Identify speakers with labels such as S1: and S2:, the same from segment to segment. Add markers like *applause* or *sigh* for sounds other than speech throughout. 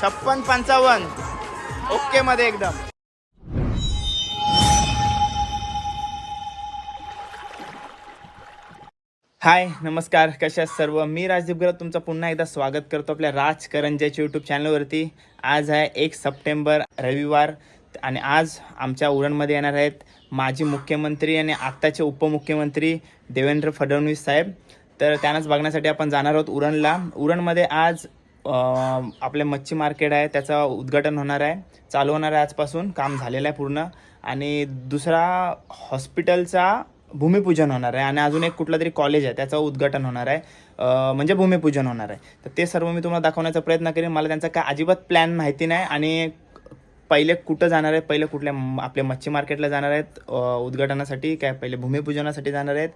S1: छप्पन पंचावन्न. ओके मध्ये एकदम. हाय नमस्कार. कशा सर्व? मी राजदीप गरत तुमचं पुन्हा एकदा स्वागत करतो आपल्या राज करंजाच्या यूट्यूब चॅनलवरती आज आहे एक सप्टेंबर रविवार आणि आज आमच्या उरणमध्ये येणार आहेत माजी मुख्यमंत्री आणि आत्ताचे उपमुख्यमंत्री देवेंद्र फडणवीस साहेब. तर त्यांनाच बघण्यासाठी आपण जाणार आहोत उरणला. उरणमध्ये आज आपले मच्छी मार्केट आहे त्याचं उद्घाटन होणार आहे. चालू होणार आहे आजपासून काम झालेलं आहे पूर्ण. आणि दुसरा हॉस्पिटलचा भूमिपूजन होणार आहे. आणि अजून एक कुठलं तरी कॉलेज आहे त्याचं उद्घाटन होणार आहे. म्हणजे भूमिपूजन होणार आहे. तर ते सर्व मी तुम्हाला दाखवण्याचा प्रयत्न करेन. मला त्यांचा काय अजिबात प्लॅन माहिती नाही. आणि पहिले कुठं जाणार आहेत पहिले कुठल्या आपले आपल्या मच्छी मार्केटला जाणार आहेत उद्घाटनासाठी काय पहिले भूमिपूजनासाठी जाणार आहेत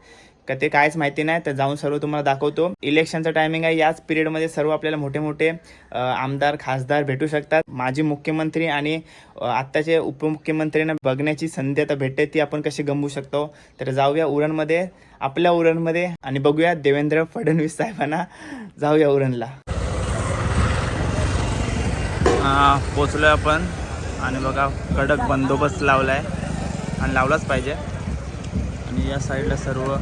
S1: का ते कायच माहिती नाही तर जाऊन सर्व तुम्हाला दाखवतो. इलेक्शनचं टायमिंग आहे याच पिरियडमध्ये सर्व आपल्याला मोठे मोठे आमदार खासदार भेटू शकतात. माजी मुख्यमंत्री आणि आत्ताचे उपमुख्यमंत्र्यांना बघण्याची संधी आता भेटते ती आपण कशी गमवू शकतो? तर जाऊया उरणमध्ये आपल्या उरणमध्ये आणि बघूया देवेंद्र फडणवीस साहेबांना जाऊया उरणला. पोचलो आपण आणि बघा कडक बंदोबस्त लावला आहे आणि लावलाच पाहिजे. आणि या साईडला सर्व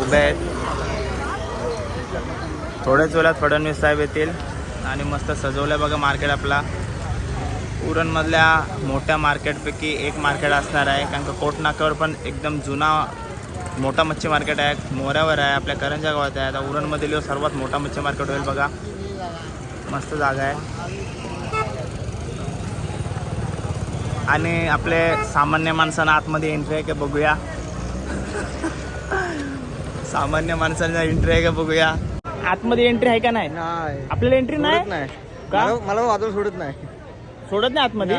S1: उभे आहेत. थोड्याच वेळात फडणवीस साहेब येतील आणि मस्त सजवलं आहे बघा मार्केट आपला. उरणमधल्या मोठ्या मार्केटपैकी एक मार्केट असणार आहे. कारण का कोटनाक्यावर पण एकदम जुना मोठा मच्छी मार्केट आहे. मोऱ्यावर आहे. आपल्या करंजा गावात आहे. आता उरणमधील सर्वात मोठा मच्छी मार्केट होईल बघा. मस्त जागा आहे. आणि आपले सामान्य माणसांना आतमध्ये एंट्री आहे की बघूया. सामान्य माणसांना एंट्री आहे का बघूया. आतमध्ये एंट्री आहे का नाही?
S2: नाही.
S1: आपल्याला एंट्री नाही? का?
S2: मला- मला वादळ सोडत नाही.
S1: सोडत नाही आतमध्ये?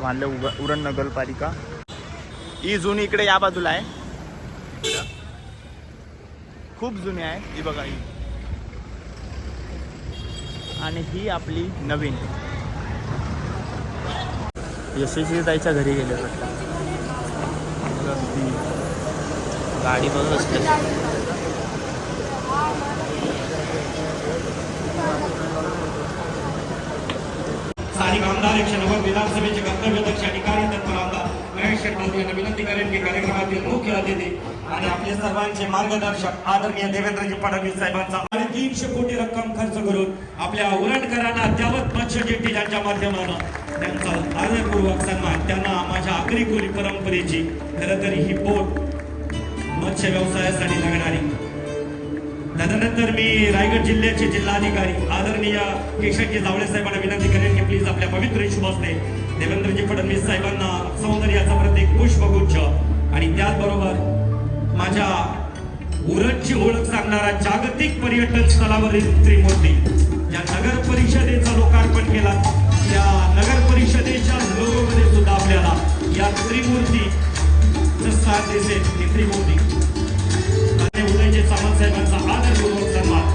S1: असं बांधलं उग- उरण नगरपालिका. ही जुनी इकडे या बाजूला आहे. खूप जुनी आहे. ही बघा ही. आणि ही आपली नवीन. यशस्वी ताईच्या घरी गेले वाटतं. गाडी बघत असते.
S2: स्थानिक आमदार विधानसभेचे कर्तव्यदक्ष आणि कार्यतत्पर आमदार महेश शेट्टी यांना विनंती करेन की कार्यक्रमातील मुख्य अतिथी आणि आपले सर्वांचे मार्गदर्शक आदरणीय देवेंद्रजी फडणवीस साहेबांचा आणि तीनशे कोटी रक्कम खर्च करून आपल्या उरणकरांना अद्यावत मत्स्य जेट्टी यांच्या माध्यमानं त्यांचा आदरपूर्वक सन्मान त्यांना माझ्या आगरी कोली परंपरेची खरं तर ही बोट मत्स्य व्यवसायासाठी लागणारी त्यानंतर मी रायगड जिल्ह्याचे जिल्हाधिकारी आदरणीय केशवजी जावळे साहेबांना विनंती करेन की प्लीज आपल्या पवित्र शुभ असते देवेंद्रजी फडणवीस साहेबांना सौंदर्याचा प्रत्येक पुष्पगुच्छ. आणि त्याचबरोबर माझ्या उरणची ओळख सांगणारा जागतिक पर्यटन स्थळावरील त्रिमूर्ती ज्या नगर परिषदेचं लोकार्पण केला त्या नगर परिषदेच्या लोगोमध्ये सुद्धा आपल्याला या त्रिमूर्ती साथ दिसेल. ही त्रिमूर्ती. उदयजी आदरपूर्वक सन्मान.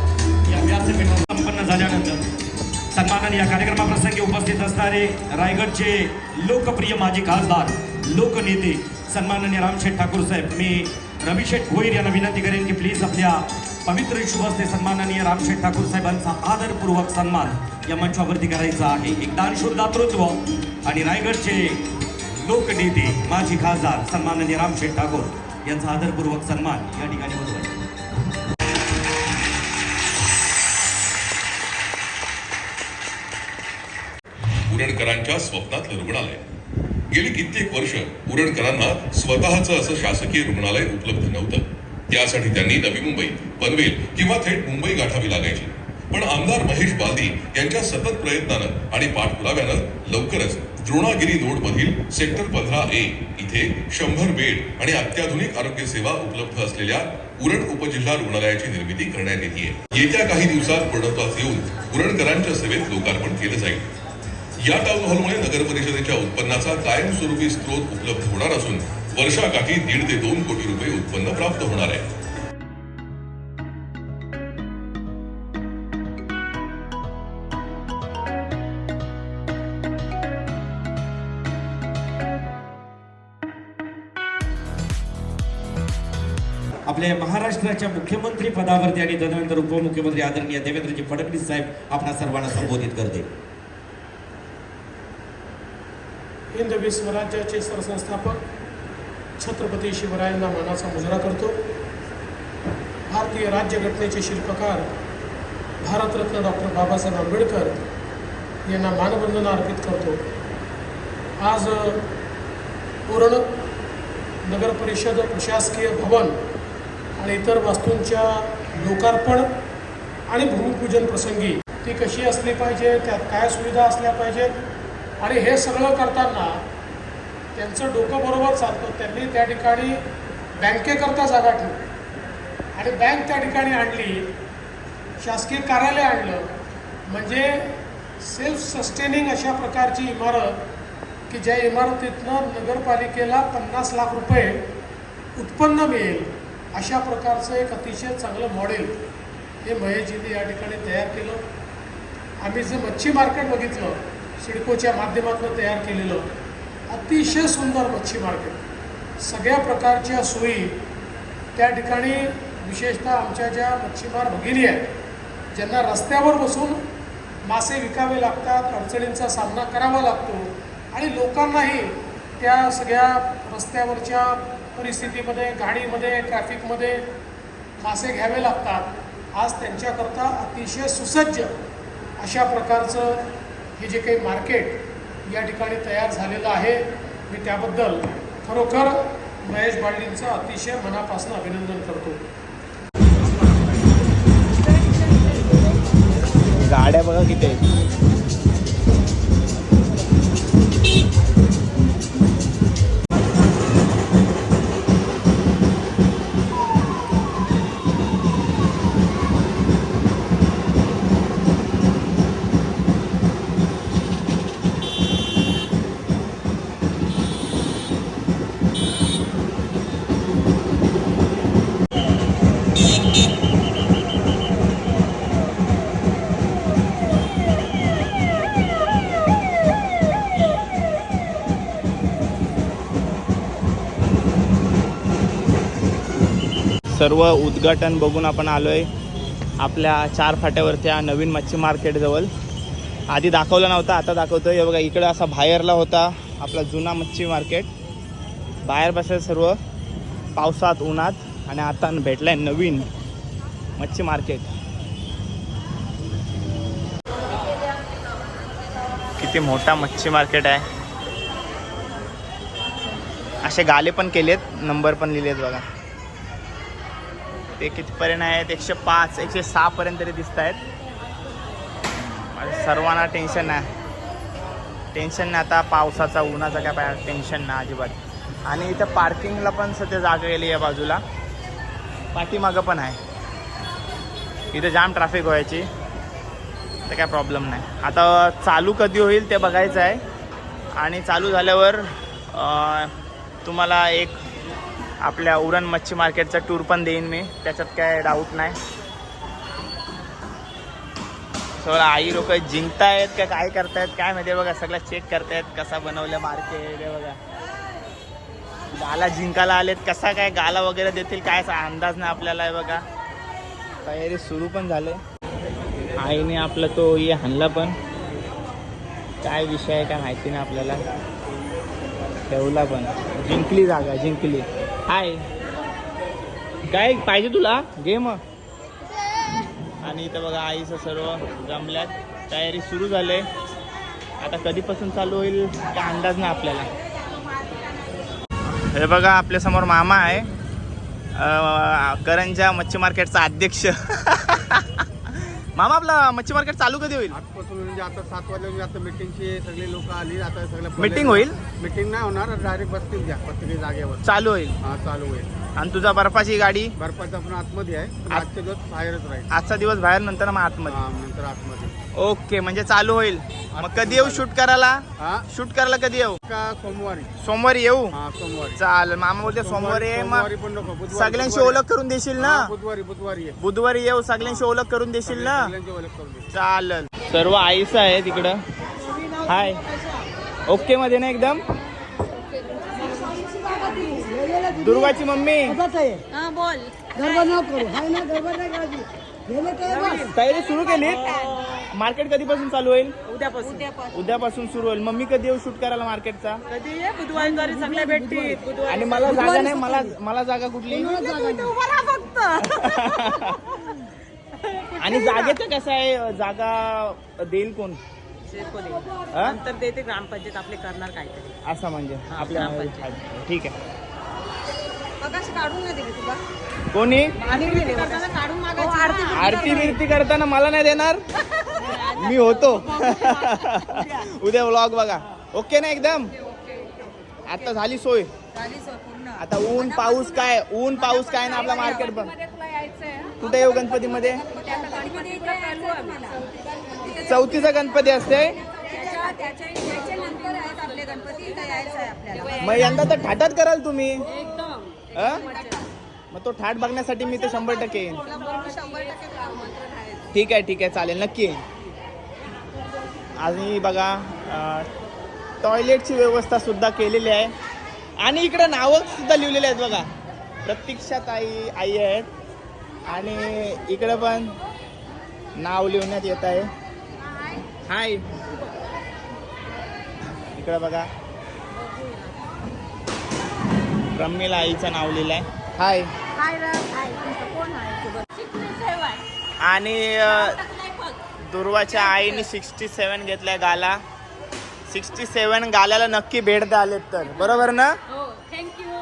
S2: या व्यासपीठावर संपन्न झाल्यानंतर सन्मानाने या कार्यक्रमाप्रसंगी उपस्थित असणारे रायगडचे लोकप्रिय माजी खासदार लोकनेते सन्माननीय रामशेठ ठाकूर साहेब मी रविशेठ भोईर यांना विनंती करेन की प्लीज आपल्या पवित्र शुभस्ते सन्माननीय रामशेठ ठाकूर साहेबांचा आदरपूर्वक सन्मान या मंचावरती करायचा आहे. एक दानशूर दातृत्व आणि रायगडचे लोकनेते माजी खासदार सन्माननीय रामशेठ ठाकूर यांचा आदरपूर्वक सन्मान या ठिकाणी होतो. आहे
S3: उरणकरांच्या स्वप्नातलं रुग्णालय. गेली कित्येक वर्ष उरणकरांना स्वतःचं असं शासकीय रुग्णालय उपलब्ध नव्हतं. त्यासाठी त्यांनी नवी मुंबई पनवेल किंवा थेट मुंबई गाठावी लागायची. पण आमदार महेश बालदी यांच्या सतत प्रयत्नानं आणि पाठपुराव्यानं लवकरच द्रोणागिरी रोड मधील सेक्टर पंधरा ए इथे शंभर बेड आणि अत्याधुनिक आरोग्य सेवा उपलब्ध असलेल्या उरण उपजिल्हा रुग्णालयाची निर्मिती करण्यात येते येत्या काही दिवसात पूर्णत्वास येऊन उरणकरांच्या सेवेत लोकार्पण केलं जाईल. या टाऊन हॉलमुळे नगर परिषदेच्या उत्पन्नाचा कायमस्वरूपी स्रोत उपलब्ध होणार असून वर्षाकाठी दीड ते दोन कोटी रुपये उत्पन्न प्राप्त होणार आहे.
S2: आपल्या महाराष्ट्राच्या मुख्यमंत्री पदावरती आणि तदनंतर उपमुख्यमंत्री आदरणीय देवेंद्रजी फडणवीस साहेब आपणा सर्वांना संबोधित करते.
S4: हिंदवी स्वराज्याचे सरसंस्थापक छत्रपती शिवरायांना मानाचा मुजरा करतो. भारतीय राज्यघटनेचे शिल्पकार भारतरत्न डॉक्टर बाबासाहेब आंबेडकर यांना मानवंदना अर्पित करतो. आज पूर्ण नगरपरिषद नगर परिषद प्रशासकीय भवन आणि इतर वास्तूंच्या लोकार्पण आणि भूमिपूजन प्रसंगी ती कशी असली पाहिजे त्यात काय सुविधा असल्या पाहिजेत आणि हे सगळं करताना त्यांचं डोकं बरोबर चालतं. त्यांनी त्या ठिकाणी बँकेकरता जागा ठेवली. आणि बँक त्या ठिकाणी आणली शासकीय कार्यालय आणलं. म्हणजे सेल्फ सस्टेनिंग अशा प्रकारची इमारत की ज्या इमारतीतनं नगरपालिकेला पन्नास लाख रुपये उत्पन्न मिळेल अशा प्रकारचं एक अतिशय चांगलं मॉडेल हे महेशजीने या ठिकाणी तयार केलं. आम्ही जे मच्छी मार्केट बघितलं सिडकोच्या माध्यमातून तयार केलेलं अतिशय सुंदर मच्छी मार्केट सगळ्या प्रकारच्या सोयी त्या ठिकाणी विशेषतः आमच्या ज्या मच्छीमार भगिनी आहेत ज्यांना रस्त्यावर बसून मासे विकावे लागतात अडचणींचा सामना करावा लागतो आणि लोकांनाही त्या सगळ्या रस्त्यावरच्या परिस्थितीमध्ये गाडीमध्ये ट्रॅफिकमध्ये मासे घ्यावे लागतात. आज त्यांच्याकरता अतिशय सुसज्ज अशा प्रकारचं हे जे काही मार्केट या ठिकाणी तयार झालेलं आहे मी त्याबद्दल खरोखर महेश बालडींचं अतिशय मनापासून अभिनंदन करतो.
S1: गाड्या बघा किती आहेत. सर्व उद्घाटन बघून आपण आलो आहे आपल्या चार फाट्यावरच्या नवीन मच्छी मार्केटजवळ आधी दाखवलं नव्हतं आता दाखवतो हे बघा इकडं असा बाहेरला होता आपला जुना मच्छी मार्केट बाहेर बसेल सर्व पावसात उन्हात आणि आता भेटलं आहे नवीन मच्छी मार्केट किती मोठा मच्छी मार्केट आहे. असे गाले पण केलेत नंबर पण लिहिलेत बघा. ते कितीपर्यंत आहेत एकशे पाच एकशे सहापर्यंत तरी दिसत आहेत सर्वांना टेन्शन नाही. टेन्शन नाही आता पावसाचा उन्हाचा काय पाय टेन्शन नाही अजिबात. आणि इथं पार्किंगला पण सध्या जागा गेली आहे बाजूला. पाठीमागं पण आहे. इथं जाम ट्रॅफिक व्हायची. तर काय प्रॉब्लेम नाही. आता चालू कधी होईल ते बघायचं आहे. आणि चालू झाल्यावर तुम्हाला एक आपल्या उरण मच्छी मार्केटचा टूर पण देईन मी. त्याच्यात काय डाऊट नाही. सगळं आई लोक जिंकतायत का काय करतायत? काय माहिती बघा सगळं चेक करतायत कसा बनवलं मार्केट हे बघा. गाला जिंकायला आलेत कसा काय गाला वगैरे देतील काय असा अंदाज नाही आपल्याला बघा. तयारी सुरू पण झाले. आईने आपला तो ये हाणला पण. काय विषय आहे काय माहिती नाही आपल्याला. ठेवला पण. जिंकली जागा जिंकली. हाय. काय पाहिजे तुला? घे मग. आणि इथं बघा आईचं सर्व जमल्यात. तयारी सुरू झाले. आता कधीपासून चालू होईल काय अंदाज नाही आपल्याला. हे बघा आपल्यासमोर मामा आहे. करंजा मच्छी मार्केटचा अध्यक्ष. *laughs* मामा आपला मच्छी मार्केट चालू कधी होईल?
S5: आजपासून म्हणजे आता सात म्हणजे आता मीटिंगची सगळी लोक आली आता सगळं
S1: मीटिंग होईल?
S5: मीटिंग नाही होणार डायरेक्ट बसतील प्रत्येक जागेवर.
S1: चालू होईल.
S5: हा चालू होईल.
S1: आणि तुझा बर्फाची गाडी?
S5: बर्फाचा पण आतमध्ये आहे पण आजचे दिवस बाहेरच राहील.
S1: आजचा दिवस बाहेर नंतर मग आतमध्ये.
S5: हा नंतर आतमध्ये.
S1: ओके म्हणजे चालू होईल. मग कधी येऊ शूट करायला?
S5: हा?
S1: शूट करायला कधी येऊ?
S5: का सोमवारी.
S1: सोमवारी येऊ?
S5: हा सोमवारी.
S1: चाल मामा बोलते सोमवारी ये मग
S5: सोमवारी पण नको बुधवारी
S1: सगळ्यांशी
S5: बुधवारी.
S1: ओळख करून देशील ना?
S5: हा, बुधवारी बुधवारी
S1: बुधवारी येऊ सगळ्यांशी ओळख करून देशील ना?
S5: दे.
S1: चालेल. सर्व आईचं आहे तिकडं हाय. ओके मध्ये ना एकदम? दुर्वाची मम्मी.
S6: हा बोल.
S7: गरबा न करू. हाय ना गरबा नाही करायची. गेले काय बस.
S1: तयारी सुरू केली? मार्केट कधीपासून चालू होईल?
S6: उद्यापासून.
S1: उद्यापासून. सुरू होईल. मम्मी कधी येऊ शूट करायला मार्केटचा?
S6: कधी ये? बुधवारी सगळे भेटतील बुधवारी.
S1: आणि मला जागा नाही मला मला जागा कुठली?
S6: उभा राहा फक्त. *laughs*
S1: आणि जागेचं कसं आहे? जागा देईल कोण? हा?
S6: नंतर देते ग्रामपंचायत आपले करणार काहीतरी.
S1: असं म्हणजे? आपल्या ठीक आहे.
S6: मगाशी काढून नाही दिली तुला?
S1: कोणी?
S6: आणि करताना काढून मागायची. ना.
S1: आरती बिरती करताना मला नाही देणार? मी होतो. *laughs* उद्या व्लॉग बघा. ओके ना एकदम? आता झाली सोय.
S6: झाली सोय.
S1: आता ऊन पाऊस काय? ऊन पाऊस काय ना आपला मार्केट पण कुठे येऊ गणपतीमध्ये?
S6: गणपती मध्ये
S1: चौथीचा गणपती असते. मग यंदा तर ठाटात कराल तुम्ही. मग तो ठाट बघण्यासाठी मी तर शंभर टक्के येईन. ठीक आहे ठीक आहे चालेल नक्की येईन. आणि बघा टॉयलेटची व्यवस्था सुद्धा केलेली आहे. आणि इकडे नावं सुद्धा लिहिलेली आहेत बघा. प्रतीक्षात आई आई आहेत. आणि इकडे पण नाव लिहिण्यात येत आहे. हाय इकडे बघा. प्रमिला आईचं नाव लिहिलं आहे? हाय आणि दुर्वाच्या आईने सिक्स्टी सेवन घेतलाय गाला. सिक्स्टी सेवन गाल्याला नक्की भेट द्या आलेत तर. बरोबर ना?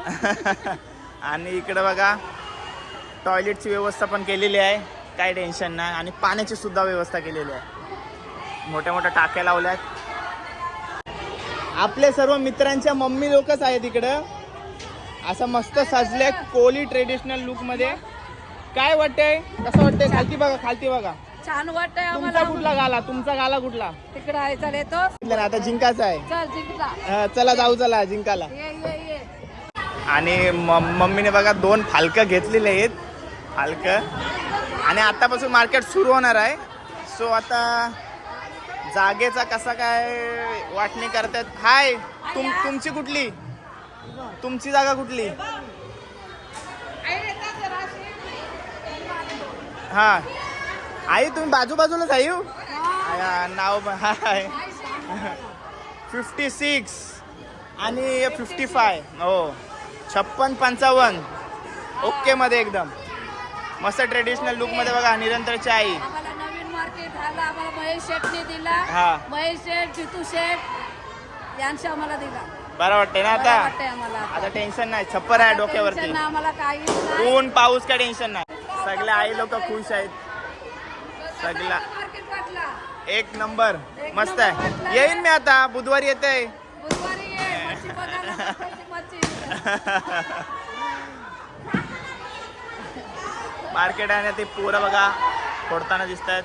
S1: *laughs* आणि इकडे बघा टॉयलेटची व्यवस्था पण केलेली आहे. काय टेन्शन नाही. आणि पाण्याची सुद्धा व्यवस्था केलेली आहे. मोठ्या मोठ्या टाक्या लावल्यात. आपले सर्व मित्रांच्या मम्मी लोकच आहेत इकडं. असं मस्त सजलंय कोली ट्रेडिशनल लुकमध्ये. काय वाटतंय? कसं वाटतंय? खालती बघा खालती बघा.
S6: छान वाटतंय
S1: तुमचा कुठला गाला? तुमचा गाला कुठला?
S6: तिकडे आहे चल येतो.
S1: म्हटलं ना, आता जिंकाचा आहे.
S6: चल जिंकला.
S1: अं, चला जाऊ चला जिंकाला
S6: ये ये ये.
S1: आणि म- मम्मीने बघा दोन फालकं घेतलेले आहेत. फालकं. आणि आतापासून मार्केट सुरू होणार आहे. सो आता जागेचा कसा काय वाटणी करतात? हाय तुम तुमची कुठली? तुमची जागा कुठली? हा. आई तुम्ही बाजू बाजूलाच हो? आया, नाव हाय फिफ्टी सिक्स आणि फिफ्टी फाय हो. छप्पन पंचावन्न. ओके मध्ये एकदम. मस्त ट्रेडिशनल लुकमध्ये बघा निरंतरची आई. हा.
S6: महेश शेठ जितू शेठ यांशी आम्हाला दिला.
S1: बरं वाटतंय ना आता?
S6: आता.
S1: टेन्शन नाही. छप्पर आहे डोक्यावरती. ऊन पाऊस काय टेन्शन नाही. सगळे आई लोक खुश आहेत. सगळा. एक नंबर. मस्त आहे. येईन मी आता. बुधवारी येते.
S6: बुधवारी ये. मच्छी बघायला सकाळची मच्छी.
S1: मार्केट आहे ना ते पोरं बघा फोडताना दिसत आहेत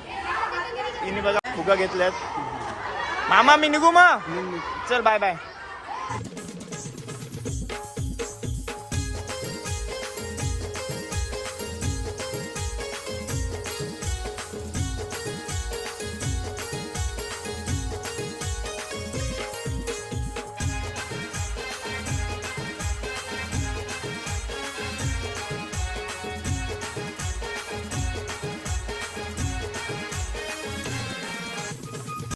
S1: तिने बघा फुगा घेतल्यात मामा मी निघू मग? चल बाय बाय